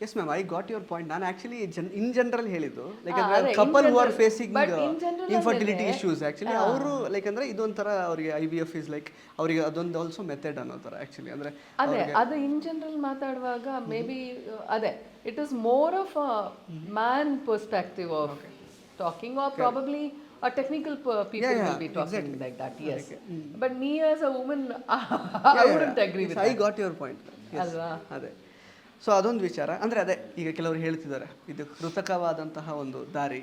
Yes ma'am I got your point ನಾನು actually in general ಹೇಳಿದ್ದು. Like ಅಂದ್ರೆ couple who are. Facing But infertility issues actually ಅವರು like ಅಂದ್ರೆ ಇದೊಂಥರ ಅವರಿಗೆ I V F is like ಅವರಿಗೆ ಅದೊಂದು ಆಲ್ಸೋ ಮೆಥಡ್ ಅನ್ನೋ ಥರ ಆಕ್ಚುಲಿ ಅಂದ್ರೆ ಅದೇ ಅದು ಇನ್ ಜನರಲ್ ಮಾತಾಡುವಾಗ ಮೇ ಬಿ ಅದೇ it is more of a man perspective of talking or probably a technical people Mm. Be talking like that yes but me as a woman I with I I got your point ಅಲ್ವಾ ಅದೇ so ಅದೊಂದು ವಿಚಾರ. ಅಂದರೆ ಅದೇ ಈಗ ಕೆಲವರು ಹೇಳ್ತಿದ್ದಾರೆ ಇದು ಕೃತಕವಾದಂತಹ ಒಂದು ದಾರಿ.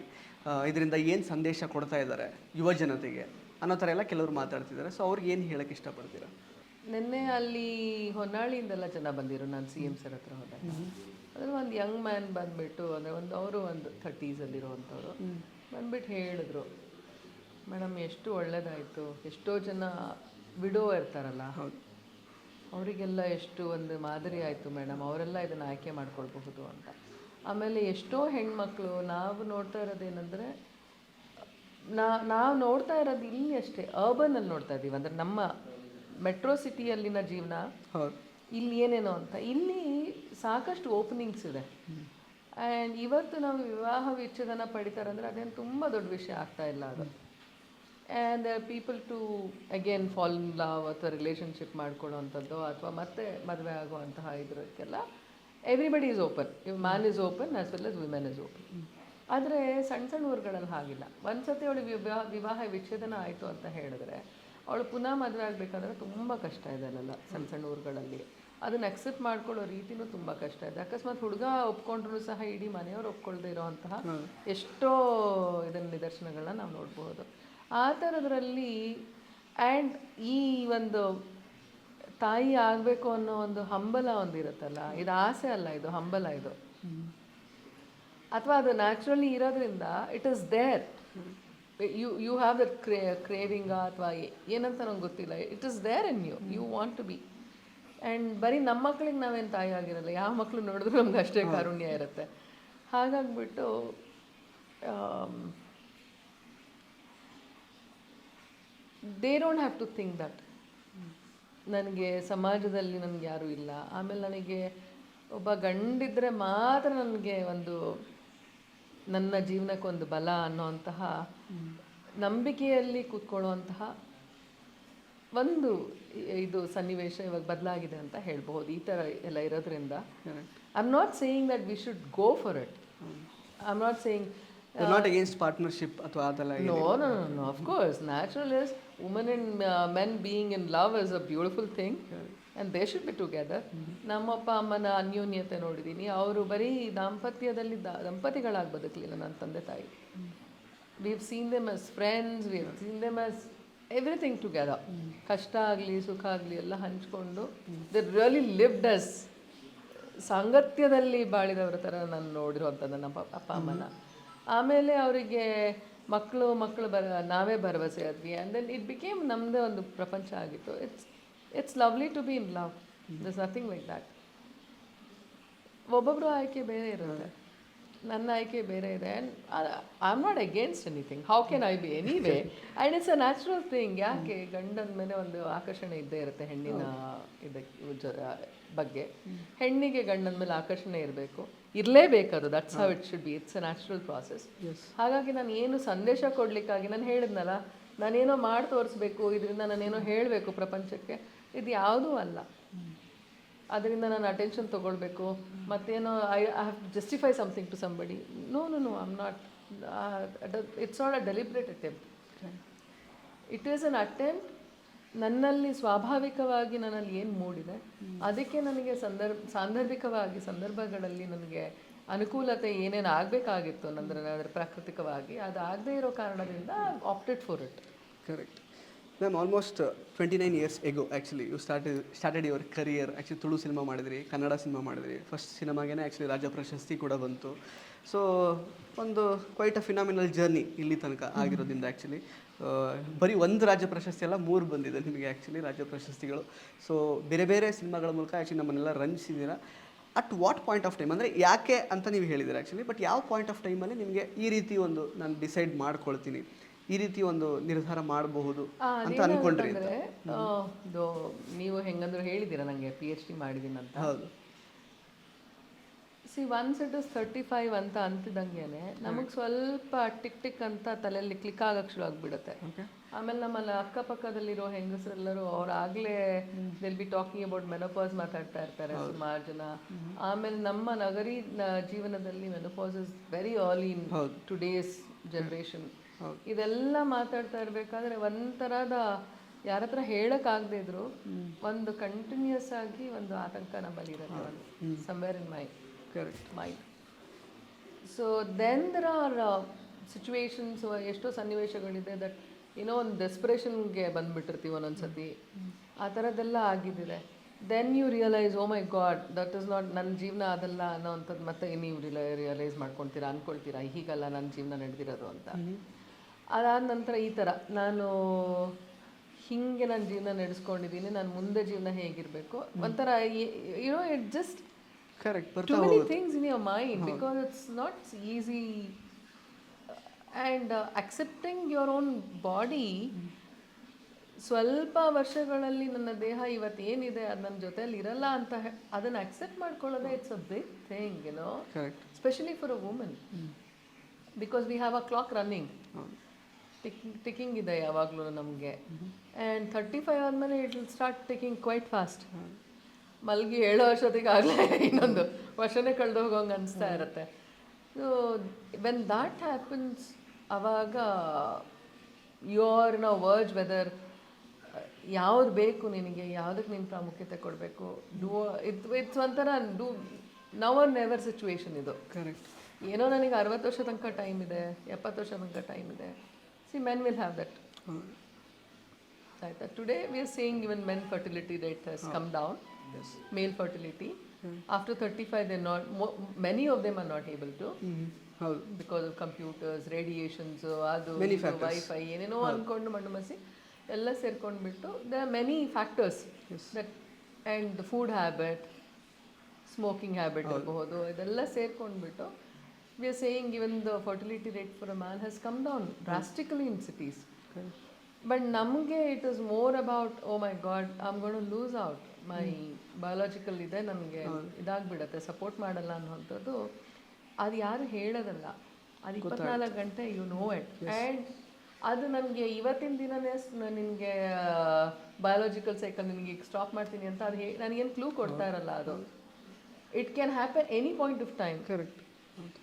ಇದರಿಂದ ಏನು ಸಂದೇಶ ಕೊಡ್ತಾ ಇದ್ದಾರೆ ಯುವ ಜನತೆಗೆ ಅನ್ನೋ ಥರ ಎಲ್ಲ ಕೆಲವರು ಮಾತಾಡ್ತಿದ್ದಾರೆ. ಸೊ ಅವ್ರಿಗೆ ಏನು ಹೇಳಕ್ಕೆ ಇಷ್ಟಪಡ್ತೀರಾ? ನಿನ್ನೆ ಅಲ್ಲಿ ಹೊನ್ನಾಳಿಯಿಂದೆಲ್ಲ ಜನ ಬಂದಿರು ನಾನು ಸಿ ಎಂ ಸರ್ ಹತ್ರ ಹೋದಾಗ. ಅದ್ರಲ್ಲಿ ಒಂದು ಯಂಗ್ ಮ್ಯಾನ್ ಬಂದ್ಬಿಟ್ಟು ಅಂದರೆ ಒಂದು ಅವರು ಒಂದು ಥರ್ಟೀಸಲ್ಲಿರುವಂಥವ್ರು ಬಂದ್ಬಿಟ್ಟು ಹೇಳಿದ್ರು ಮೇಡಮ್ ಎಷ್ಟು ಒಳ್ಳೆಯದಾಯಿತು ಎಷ್ಟೋ ಜನ ವಿಡೋ ಇರ್ತಾರಲ್ಲ? ಅವರಿಗೆಲ್ಲ ಎಷ್ಟು ಒಂದು ಮಾದರಿ ಆಯಿತು ಮೇಡಮ್ ಅವರೆಲ್ಲ ಇದನ್ನು ಆಯ್ಕೆ ಮಾಡ್ಕೊಳ್ಬಹುದು ಅಂತ. ಆಮೇಲೆ ಎಷ್ಟೋ ಹೆಣ್ಮಕ್ಳು ನಾವು ನೋಡ್ತಾ ಇರೋದೇನೆಂದರೆ ನಾ ನಾವು ನೋಡ್ತಾ ಇರೋದು ಇಲ್ಲಿ ಅಷ್ಟೇ ಅರ್ಬನಲ್ಲಿ ನೋಡ್ತಾ ಇದ್ದೀವಿ ಅಂದರೆ ನಮ್ಮ ಮೆಟ್ರೋ ಸಿಟಿಯಲ್ಲಿನ ಜೀವನ ಇಲ್ಲಿ ಏನೇನೋ ಅಂತ. ಇಲ್ಲಿ ಸಾಕಷ್ಟು ಓಪನಿಂಗ್ಸ್ ಇದೆ. ಆ್ಯಂಡ್ ಇವತ್ತು ನಾವು ವಿವಾಹ ವಿಚ್ಛೇದನ ಪಡಿತಾರೆ ಅಂದರೆ ಅದೇನು ತುಂಬ ದೊಡ್ಡ ವಿಷಯ ಆಗ್ತಾ ಇಲ್ಲ ಅದು. And people to again fall in love ಅಥವಾ ರಿಲೇಷನ್ಶಿಪ್ ಮಾಡ್ಕೊಳ್ಳೋವಂಥದ್ದು ಅಥವಾ ಮತ್ತೆ ಮದುವೆ ಆಗುವಂತಹ ಇದಕ್ಕೆಲ್ಲ everybody is open even man is open as well as women is open ಆದರೆ ಸಣ್ಣ ಸಣ್ಣ ಊರುಗಳಲ್ಲಿ ಹಾಗಿಲ್ಲ. ಒಂದು ಸತಿ ಅವಳಿಗೆ ವಿವಾಹ ವಿವಾಹ ವಿಚ್ಛೇದನ ಆಯಿತು ಅಂತ ಹೇಳಿದ್ರೆ ಅವಳು ಪುನಃ ಮದುವೆ ಆಗಬೇಕಂದ್ರೆ ತುಂಬ ಕಷ್ಟ ಇದೆ ಅಲ್ಲೆಲ್ಲ ಸಣ್ಣ ಸಣ್ಣ ಊರುಗಳಲ್ಲಿ. ಅದನ್ನು ಅಕ್ಸೆಪ್ಟ್ ಮಾಡ್ಕೊಳ್ಳೋ ರೀತಿನೂ ತುಂಬ ಕಷ್ಟ ಇದೆ. ಅಕಸ್ಮಾತ್ ಹುಡುಗ ಒಪ್ಕೊಂಡ್ರು ಸಹ ಇಡೀ ಮನೆಯವರು ಒಪ್ಕೊಳ್ದೇ ಇರೋವಂತಹ ಎಷ್ಟೋ ಇದನ್ನ ನಿದರ್ಶನಗಳನ್ನ ನಾವು ನೋಡ್ಬೋದು. ಆ ಥರದ್ರಲ್ಲಿ ಆ್ಯಂಡ್ ಈ ಒಂದು ತಾಯಿ ಆಗಬೇಕು ಅನ್ನೋ ಒಂದು ಹಂಬಲ ಒಂದಿರುತ್ತಲ್ಲ ಇದು ಆಸೆ ಅಲ್ಲ ಇದು ಹಂಬಲ ಇದು. ಅಥವಾ ಅದು ನ್ಯಾಚುರಲಿ ಇರೋದ್ರಿಂದ it is there you you have that cra craving ಅಥವಾ ಏನಂತ ನಂಗೆ ಗೊತ್ತಿಲ್ಲ. It is there in you you want to be and ಬರೀ ನಮ್ಮ ಮಕ್ಳಿಗೆ ನಾವೇನು ತಾಯಿ ಆಗಿರಲ್ಲ ಯಾವ ಮಕ್ಕಳು ನೋಡಿದ್ರು ನಮ್ಗೆ ಅಷ್ಟೇ ಕಾರುಣ್ಯ ಇರುತ್ತೆ. ಹಾಗಾಗ್ಬಿಟ್ಟು am, they don't have to think that ನನಗೆ ಸಮಾಜದಲ್ಲಿ ನನಗೆ ಯಾರೂ ಇಲ್ಲ. ಆಮೇಲೆ ನನಗೆ ಒಬ್ಬ ಗಂಡಿದ್ರೆ ಮಾತ್ರ ನನಗೆ ಒಂದು ನನ್ನ ಜೀವನಕ್ಕೊಂದು ಬಲ ಅನ್ನೋಂತಹ ನಂಬಿಕೆಯಲ್ಲಿ ಕೂತ್ಕೊಳ್ಳುವಂತಹ ಒಂದು ಇದು ಸನ್ನಿವೇಶ ಇವಾಗ ಬದಲಾಗಿದೆ ಅಂತ ಹೇಳ್ಬೋದು ಈ ಥರ ಎಲ್ಲ ಇರೋದ್ರಿಂದ. I am not saying that we should go for it I am not saying not against partnership ಅಥವಾ ಅದೆಲ್ಲ No, ನೋ ನೋ no. Of course, natural is in men being in love is a beautiful thing and they should be together be together. ನಮ್ಮಪ್ಪ ಅಮ್ಮನ ಅನ್ಯೋನ್ಯತೆ ನೋಡಿದ್ದೀನಿ ಅವರು ಬರೀ ದಾಂಪತ್ಯದಲ್ಲಿ ದಂಪತಿಗಳಾಗಿ ಬದುಕಲಿಲ್ಲ ನನ್ನ ತಂದೆ ತಾಯಿ. We have seen them as friends we have seen them as everything together ಕಷ್ಟ ಆಗಲಿ ಸುಖ ಆಗಲಿ ಎಲ್ಲ ಹಂಚ್ಕೊಂಡು ದೇ ರಿಯಲಿ ಲಿವ್ಡ್ ಅಸ್ ಸಾಂಗತ್ಯದಲ್ಲಿ ಬಾಳಿದವರ ಥರ ನಾನು ನೋಡಿರುವಂಥದ್ದು ನಮ್ಮ ಅಪ್ಪ ಅಮ್ಮನ ಆಮೇಲೆ ಅವರಿಗೆ ಮಕ್ಕಳು ಮಕ್ಕಳು ಬರ, ನಾವೇ ಭರವಸೆ ಆದ್ವಿ. ಆ್ಯಂಡ್ ದೆನ್ ಇಟ್ ಬಿಕೇಮ್ ನಮ್ಮದೇ ಒಂದು ಪ್ರಪಂಚ ಆಗಿತ್ತು. It's it's lovely to be in love thus nothing like that ಒಬ್ಬೊಬ್ಬರು ಆಯ್ಕೆ ಬೇರೆ ಇರುತ್ತೆ. ನನ್ನ ಆಯ್ಕೆ ಬೇರೆ ಇದೆ. And I am not against anything how can I be any way and it's a natural thing ಯಾಕೆ ಗಂಡನ ಮೇಲೆ ಒಂದು ಆಕರ್ಷಣೆ ಇದ್ದೇ ಇರುತ್ತೆ ಹೆಣ್ಣಿನ ಇದಕ್ಕೆ ಬಗ್ಗೆ. ಹೆಣ್ಣಿಗೆ ಗಂಡನ ಮೇಲೆ ಆಕರ್ಷಣೆ ಇರಬೇಕು. ಇರಲೇಬೇಕು ಅದು that's how it should be it's a natural process ಹಾಗಾಗಿ ನಾನು ಏನು ಸಂದೇಶ ಕೊಡಲಿಕ್ಕಾಗಿ ನಾನು ಹೇಳಿದ್ನಲ್ಲ ನಾನೇನೋ ಮಾಡಿ ತೋರಿಸ್ಬೇಕು ಇದರಿಂದ ನಾನೇನೋ ಹೇಳಬೇಕು ಪ್ರಪಂಚಕ್ಕೆ ಇದು ಯಾವುದೂ ಅಲ್ಲ ಅದರಿಂದ ನಾನು ಅಟೆನ್ಷನ್ ತೊಗೊಳ್ಬೇಕು. ಮತ್ತೇನೋ I I have to justify something to somebody no no no am not it's not a deliberate attempt it is an attempt ನನ್ನಲ್ಲಿ ಸ್ವಾಭಾವಿಕವಾಗಿ ನನ್ನಲ್ಲಿ ಏನು ಮೂಡಿದೆ? ಅದಕ್ಕೆ ನನಗೆ ಸಂದರ್ಭ ಸಾಂದರ್ಭಿಕವಾಗಿ ಸಂದರ್ಭಗಳಲ್ಲಿ ನನಗೆ ಅನುಕೂಲತೆ ಏನೇನು ಆಗಬೇಕಾಗಿತ್ತು ನಂದ್ರೆ ಅದರ ಪ್ರಾಕೃತಿಕವಾಗಿ ಅದು ಆಗದೇ ಇರೋ ಕಾರಣದಿಂದ opted for it correct ma'am almost twenty nine years ago actually you started started your career actually Tulu cinema ಮಾಡಿದ್ರಿ ಕನ್ನಡ ಸಿನಿಮಾ ಮಾಡಿದ್ರಿ. ಫಸ್ಟ್ ಸಿನಿಮಾಗೇನೆ ಆ್ಯಕ್ಚುಲಿ ರಾಜ್ಯ ಪ್ರಶಸ್ತಿ ಕೂಡ ಬಂತು. ಸೊ ಒಂದು ಕ್ವೈಟ್ ಅ ಫಿನಾಮಿನಲ್ ಜರ್ನಿ ಇಲ್ಲಿ ತನಕ ಆಗಿರೋದ್ರಿಂದ ಆ್ಯಕ್ಚುಲಿ ಬರೀ ಒಂದು ರಾಜ್ಯ ಪ್ರಶಸ್ತಿ ಅಲ್ಲ, ಮೂರು ಬಂದಿದೆ ನಿಮಗೆ ಆ್ಯಕ್ಚುಲಿ ರಾಜ್ಯ ಪ್ರಶಸ್ತಿಗಳು ಸೊ ಬೇರೆ ಬೇರೆ ಸಿನಿಮಾಗಳ ಮೂಲಕ ಆ್ಯಕ್ಚುಲಿ ನಮ್ಮನ್ನೆಲ್ಲ ರಂಜಿಸಿದ್ದೀರಾ at what point of time ಅಂದರೆ ಯಾಕೆ ಅಂತ ನೀವು ಹೇಳಿದ್ದೀರಾ ಆ್ಯಕ್ಚುಲಿ ಬಟ್ ಯಾವ ಪಾಯಿಂಟ್ ಆಫ್ ಟೈಮಲ್ಲಿ ನಿಮಗೆ ಈ ರೀತಿ ಒಂದು ನಾನು ಡಿಸೈಡ್ ಮಾಡ್ಕೊಳ್ತೀನಿ. ಈ ರೀತಿ ಒಂದು ನಿರ್ಧಾರ ಮಾಡಬಹುದು ಅಂತ ಅನ್ಕೊಂಡ್ರಿ ಅಂತ. ನೀವು ಹೆಂಗಂದ್ರು ಹೇಳಿದ್ದೀರಾ ನನಗೆ ಪಿ ಎಚ್ ಡಿ ಮಾಡಿದೀನಿ ಅಂತ. ಹೌದು. See once it is thirty five ಅಂತ ಅಂತಿದಂಗೆನೆ ನಮಗೆ ಸ್ವಲ್ಪ ಟಿಕ್ ಟಿಕ್ ಅಂತ ತಲೆಯಲ್ಲಿ ಕ್ಲಿಕ್ ಆಗಕ್ಕೆ ಶುರು ಆಗಿಬಿಡುತ್ತೆ. ಆಮೇಲೆ ನಮ್ಮಲ್ಲಿ ಅಕ್ಕಪಕ್ಕದಲ್ಲಿರೋ ಹೆಂಗಸರೆಲ್ಲರೂ ಅವ್ರು ಆಗಲೇ they'll be talking about menopause ಮಾತಾಡ್ತಾ ಇರ್ತಾರೆ ಸುಮಾರು ಜನ. ಆಮೇಲೆ ನಮ್ಮ ನಗರಿ ಜೀವನದಲ್ಲಿ menopause is very all in today's generation ಇದೆಲ್ಲ ಮಾತಾಡ್ತಾ ಇರಬೇಕಾದ್ರೆ ಒಂಥರದ ಯಾರ ಹತ್ರ ಹೇಳಕ್ಕಾಗದೇ ಇದ್ರು ಒಂದು ಕಂಟಿನ್ಯೂಸ್ ಆಗಿ ಒಂದು ಆತಂಕ ನಮ್ಮಲ್ಲಿ ಇರುತ್ತೆ ಒಂದು. Somewhere in my correct mind so then there are situations ಎಷ್ಟೋ ಸನ್ನಿವೇಶಗಳಿದೆ ದಟ್ ಏನೋ ಒಂದು ಡೆಸ್ಪಿರೇಷನ್ಗೆ ಬಂದ್ಬಿಟ್ಟಿರ್ತೀವಿ ಒಂದೊಂದ್ಸತಿ. ಆ ಥರದ್ದೆಲ್ಲ ಆಗಿದ್ದಿದೆ. Then you realise oh my God that is not ನನ್ನ ಜೀವನ ಅದಲ್ಲ ಅನ್ನೋ ಅಂಥದ್ದು ಮತ್ತೆ ನೀವು ರಿಯಲೈಸ್ ಮಾಡ್ಕೊಳ್ತೀರಾ ಅಂದ್ಕೊಳ್ತೀರಾ ಹೀಗಲ್ಲ ನನ್ನ ಜೀವನ ನಡೆದಿರೋದು ಅಂತ. ಅದಾದ ನಂತರ ಈ ಥರ ನಾನು ಹಿಂಗೆ ನನ್ನ ಜೀವನ ನಡೆಸ್ಕೊಂಡಿದ್ದೀನಿ ನಾನು ಮುಂದೆ ಜೀವನ ಹೇಗಿರಬೇಕು? ಒಂಥರ ಯುನೋ ಇಟ್ ಜಸ್ಟ್ ಕರೆಕ್ಟ್ ಬರ್ತಾ in many mind because it's not easy and not your own body ಸ್ವಲ್ಪ ವರ್ಷಗಳಲ್ಲಿ ನನ್ನ ದೇಹ ಇವತ್ತು ಏನಿದೆ ಅದು ನನ್ನ ಜೊತೆಯಲ್ಲಿ ಇರಲ್ಲ ಅಂತ ಅದನ್ನು accept ಮಾಡ್ಕೊಳ್ಳೋದೇ it's a big thing you know specially for a women because we have a clock running ticking ticking ಇದೆ ಯಾವಾಗಲೂ ನಮಗೆ. ಆ್ಯಂಡ್ ಥರ್ಟಿ ಫೈವ್ ಆದಮೇಲೆ it will start ticking quite fast ಮಲಗಿ ಏಳು ವರ್ಷದಿಗೆ ಆಗಲೇ ಇನ್ನೊಂದು ವರ್ಷನೇ ಕಳೆದು ಹೋಗೋಂಗೆ ಅನಿಸ್ತಾ ಇರುತ್ತೆ. ಸೊ ವೆನ್ ದಾಟ್ ಹ್ಯಾಪನ್ಸ್ ಅವಾಗ you are on verge whether ಯಾವ್ದು ಬೇಕು ನಿನಗೆ ಯಾವುದಕ್ಕೆ ನೀನು ಪ್ರಾಮುಖ್ಯತೆ ಕೊಡಬೇಕು ಡೂ ಇಟ್ ಇಟ್ಸ್ ಒಂಥರ do now or never situation ಇದು. ಕರೆಕ್ಟ್ ಏನೋ ನನಗೆ ಅರವತ್ತು ವರ್ಷ ತನಕ ಟೈಮ್ ಇದೆ ಎಪ್ಪತ್ತು ವರ್ಷ ತನಕ ಟೈಮ್ ಇದೆ. See men will have that. ಆಯ್ತಾ today we are saying even men fertility rate has come down. Male fertility after thirty five many of them are not able to? ಹೌದು. ಬಿಕಾಸ್ ಆಫ್ ಕಂಪ್ಯೂಟರ್ಸ್ ರೇಡಿಯೇಷನ್ಸ್ ಅದು Many factors. Wifi ಏನೇನೋ ಅನ್ಕೊಂಡು ಮಣ್ಣು ಮಸಿ ಎಲ್ಲ ಸೇರ್ಕೊಂಡ್ಬಿಟ್ಟು the many factors that and food habit smoking habit ಇರಬಹುದು ಇದೆಲ್ಲ ಸೇರ್ಕೊಂಡ್ಬಿಟ್ಟು we are saying even the fertility rate for a man has come down drastically in cities but ನಮಗೆ it is more about oh my God I'm gonna lose out my biological ಇದೆ ನನಗೆ ಇದಾಗ್ಬಿಡತ್ತೆ support ಮಾಡಲ್ಲ ಅನ್ನೋಂಥದ್ದು ಅದು ಯಾರು ಹೇಳೋದಲ್ಲ. ಅದು ಇಪ್ಪತ್ನಾಲ್ಕು ಗಂಟೆ ಯು ನೋ ಇಟ್ ಆ್ಯಂಡ್ ಅದು ನನಗೆ ಇವತ್ತಿನ ದಿನನೇ ನಿನಗೆ ಬಯೋಲಾಜಿಕಲ್ ಸೈಕಲ್ ನಿನಗೆ ಈಗ ಸ್ಟಾಪ್ ಮಾಡ್ತೀನಿ ಅಂತ ಅದು ನನಗೇನು ಕ್ಲೂ ಕೊಡ್ತಾ ಇರಲ್ಲ ಅದು. It can happen any point of time correct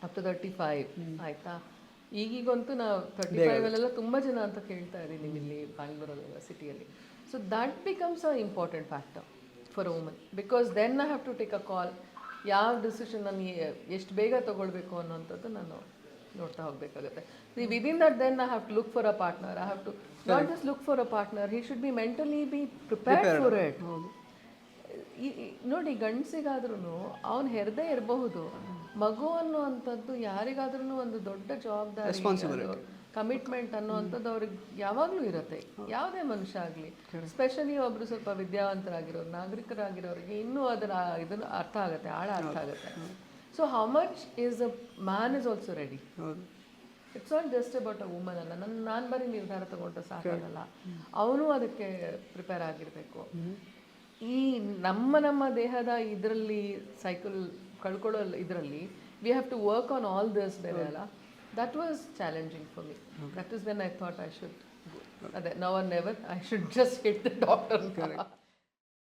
up to thirty five ಆಯ್ತಾ? ಈಗೀಗಂತೂ ನಾವು ತರ್ಟಿ ಫೈವಲ್ಲೆಲ್ಲ ತುಂಬ ಜನ ಅಂತ ಕೇಳ್ತಾ ಇದ್ದೀನಿ ಇಲ್ಲಿ ಬ್ಯಾಂಗ್ಳೂರಲ್ಲಿ ಸಿಟಿಯಲ್ಲಿ so that becomes a important factor for woman because then I have to take a call ಯಾವ ಡಿಸಿಷನ್ ನಾನು ಎಷ್ಟು ಬೇಗ ತೊಗೊಳ್ಬೇಕು ಅನ್ನೋಂಥದ್ದು ನಾನು ನೋಡ್ತಾ ಹೋಗಬೇಕಾಗುತ್ತೆ. Within that then I have to look for a partner I have to not just look for a partner he should be mentally be prepared for it ನೋಡಿ ಗಂಡಸಿಗಾದ್ರೂ ಅವ್ನು ಹೆರದೇ ಇರಬಹುದು. ಮಗು ಅನ್ನುವಂಥದ್ದು ಯಾರಿಗಾದ್ರೂ ಒಂದು ದೊಡ್ಡ ಜವಾಬ್ದಾರಿ ಕಮಿಟ್ಮೆಂಟ್ ಅನ್ನುವಂಥದ್ದು ಅವ್ರಿಗೆ ಯಾವಾಗಲೂ ಇರುತ್ತೆ. ಯಾವುದೇ ಮನುಷ್ಯ ಆಗಲಿ ಸ್ಪೆಷಲಿ ಒಬ್ರು ಸ್ವಲ್ಪ ವಿದ್ಯಾವಂತರಾಗಿರೋರು ನಾಗರಿಕರಾಗಿರೋರಿಗೆ ಇನ್ನೂ ಅದರ ಇದನ್ನು ಅರ್ಥ ಆಗುತ್ತೆ ಆಳ ಅರ್ಥ ಆಗುತ್ತೆ. So how much is a man is also ready it's not just about a woman ಅಲ್ಲ. ನನ್ನ ನಾನು ಬರೀ ನಿರ್ಧಾರ ತಗೊಂಡ್ರೆ ಸಾಕಾಗಲ್ಲ ಅವನು ಅದಕ್ಕೆ ಪ್ರಿಪೇರ್ ಆಗಿರಬೇಕು. ಈ ನಮ್ಮ ನಮ್ಮ ದೇಹದ ಇದರಲ್ಲಿ ಸೈಕಲ್ ಕಳ್ಕೊಳ್ಳೋ ಇದರಲ್ಲಿ we have to work on all this ಬೇರೆ ಅಲ್ಲ? That was challenging for me that is when I thought I should ಅದೇ now or never I should just hit the doctor